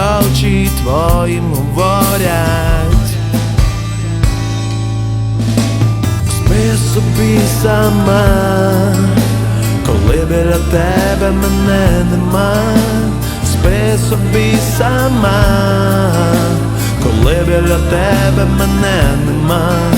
їхні очі твоїм говорять. Спи собі сама, коли біля тебе мене нема, спи собі сама, коли біля тебе мене нема.